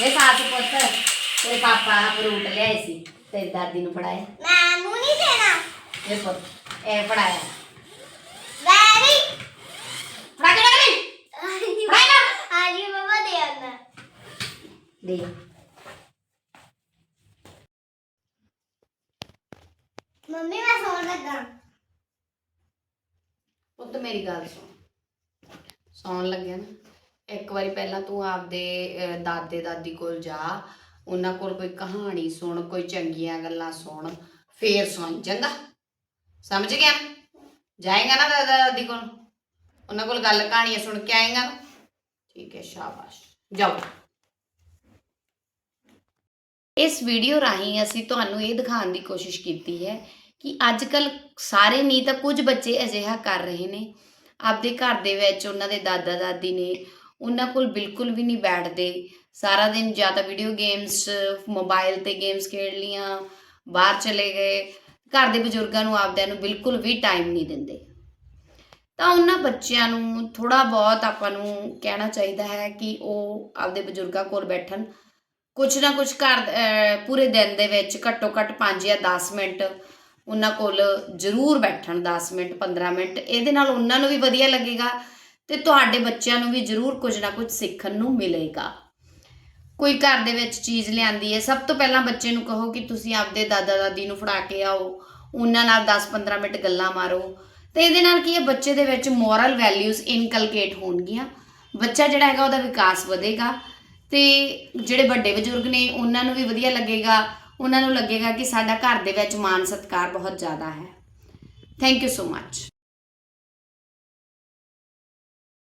ਇਹ ਸਾਸ ਪੁੱਤ ਤੇਰੇ ਪਾਪਾ ਫਰੂਟ ਲਿਆਏ ਸੀ ਤੇਰੀ ਦਾਦੀ ਨੂੰ ਫੜਾਇਆ ਮੈਂ ਮੂੰਹ ਨਹੀਂ ਦੇਣਾ। ਇਹ ਪੁੱਤ ਇਹ ਫੜਾਇਆ। ਵੈਰੀ ਫੜਾ ਕੇ ਨਹੀਂ ਹਾਂਜੀ ਫੜਾਇਆ ਹਾਂਜੀ ਮਮਾ ਦੇ ਆਉਂਦਾ। ਦੇ। ਮੰਮੀ ਮੈਂ ਸੌਣ ਲੱਗਾ। ਪੁੱਤ ਮੇਰੀ ਗੱਲ ਸੁਣ। ਸੌਣ ਲੱਗਿਆ ਨਾ। ਇੱਕ ਵਾਰੀ ਪਹਿਲਾਂ ਤੂੰ ਆਪਦੇ ਅਹ, ਦਾਦੇ ਦਾਦੀ ਕੋਲ ਜਾ ਉਹਨਾਂ ਕੋਲ ਕੋਈ ਕਹਾਣੀ ਸੁਣ ਕੋਈ ਚੰਗੀਆਂ ਗੱਲਾਂ ਸੁਣ ਫੇਰ ਸੌਂ ਚੰਗਾ? ਸਮਝ ਗਿਆ? ਜਾਏਗਾ ਨਾ ਦਾਦਾ ਦਾਦੀ ਕੋਲ? ਉਹਨਾਂ ਕੋਲ ਗੱਲ ਕਹਾਣੀਆਂ ਸੁਣ ਕੇ ਆਏਗਾ ਨਾ? ਠੀਕ ਹੈ ਸ਼ਾਬਾਸ਼। ਜਾਓ। ਇਸ ਵੀਡੀਓ ਰਾਹੀਂ ਅਸੀਂ ਤੁਹਾਨੂੰ ਇਹ ਦਿਖਾਉਣ ਦੀ ਕੋਸ਼ਿਸ਼ ਕੀਤੀ ਹੈ ਕਿ ਅੱਜ ਕੱਲ ਸਾਰੇ ਨਹੀਂ ਤਾਂ ਕੁਝ ਬੱਚੇ ਅਜਿਹਾ ਕਰ ਰਹੇ ਨੇ। ਆਪਦੇ ਘਰ ਦੇ ਵਿੱਚ ਉਹਨਾਂ ਦੇ ਦਾਦਾ ਦਾਦੀ ਨੇ ਉਹਨਾਂ ਕੋਲ ਬਿਲਕੁਲ ਵੀ ਨਹੀਂ ਬੈਠਦੇ। ਸਾਰਾ ਦਿਨ ਜਾਂ ਤਾਂ ਵੀਡੀਓ ਗੇਮਸ ਮੋਬਾਈਲ ਤੇ ਗੇਮਸ ਖੇਡ ਲੀਆਂ ਬਾਹਰ ਚਲੇ ਗਏ। ਘਰ ਦੇ ਬਜ਼ੁਰਗਾਂ ਨੂੰ, ਆਪਦਿਆਂ ਨੂੰ ਬਿਲਕੁਲ ਵੀ ਟਾਈਮ ਨਹੀਂ ਦਿੰਦੇ। ਤਾਂ ਉਹਨਾਂ ਬੱਚਿਆਂ ਨੂੰ ਥੋੜਾ ਬਹੁਤ ਆਪਾਂ ਨੂੰ ਕਹਿਣਾ ਚਾਹੀਦਾ ਹੈ ਕਿ ਉਹ ਆਪਦੇ ਬਜ਼ੁਰਗਾਂ ਕੋਲ ਬੈਠਣ। ਕੁਝ ਨਾ ਕੁਝ ਘਰ ਪੂਰੇ ਦਿਨ ਦੇ ਵਿੱਚ ਘੱਟੋ ਘੱਟ 5 ਜਾਂ 10 ਮਿੰਟ ਉਹਨਾਂ ਕੋਲ ਜ਼ਰੂਰ ਬੈਠਣ 10 ਮਿੰਟ 15 ਮਿੰਟ। ਇਹਦੇ ਨਾਲ ਉਹਨਾਂ ਨੂੰ ਵੀ ਵਧੀਆ ਲੱਗੇਗਾ ਤੇ ਤੁਹਾਡੇ ਬੱਚਿਆਂ ਨੂੰ ਵੀ ਜ਼ਰੂਰ ਕੁਝ ਨਾ ਕੁਝ ਸਿੱਖਣ ਨੂੰ ਮਿਲੇਗਾ। ਕੋਈ ਘਰ ਦੇ ਵਿੱਚ ਚੀਜ਼ ਲਿਆਂਦੀ ਹੈ, ਸਭ ਤੋਂ ਪਹਿਲਾਂ ਬੱਚੇ ਨੂੰ ਕਹੋ ਕਿ ਤੁਸੀਂ ਆਪਦੇ ਦਾਦਾ ਦਾਦੀ ਨੂੰ ਫੜਾ ਕੇ ਆਓ, ਉਹਨਾਂ ਨਾਲ 10-15 ਮਿੰਟ ਗੱਲਾਂ ਮਾਰੋ। ਤੇ ਇਹਦੇ ਨਾਲ ਕੀ ਹੈ, ਬੱਚੇ ਦੇ ਵਿੱਚ ਮੋਰਲ ਵੈਲਿਊਜ਼ ਇਨਕਲਕੇਟ ਹੋਣਗੀਆਂ। ਬੱਚਾ ਜਿਹੜਾ ਹੈਗਾ, ਉਹਦਾ ਵਿਕਾਸ ਵਧੇਗਾ। ਤੇ ਜਿਹੜੇ ਵੱਡੇ ਬਜ਼ੁਰਗ ਨੇ, ਉਹਨਾਂ ਨੂੰ ਵੀ ਵਧੀਆ ਲੱਗੇਗਾ। ਉਹਨਾਂ ਨੂੰ ਲੱਗੇਗਾ ਕਿ ਸਾਡਾ ਘਰ ਦੇ ਵਿੱਚ ਮਾਨ ਸਤਿਕਾਰ ਬਹੁਤ ਜ਼ਿਆਦਾ ਹੈ। Thank you so much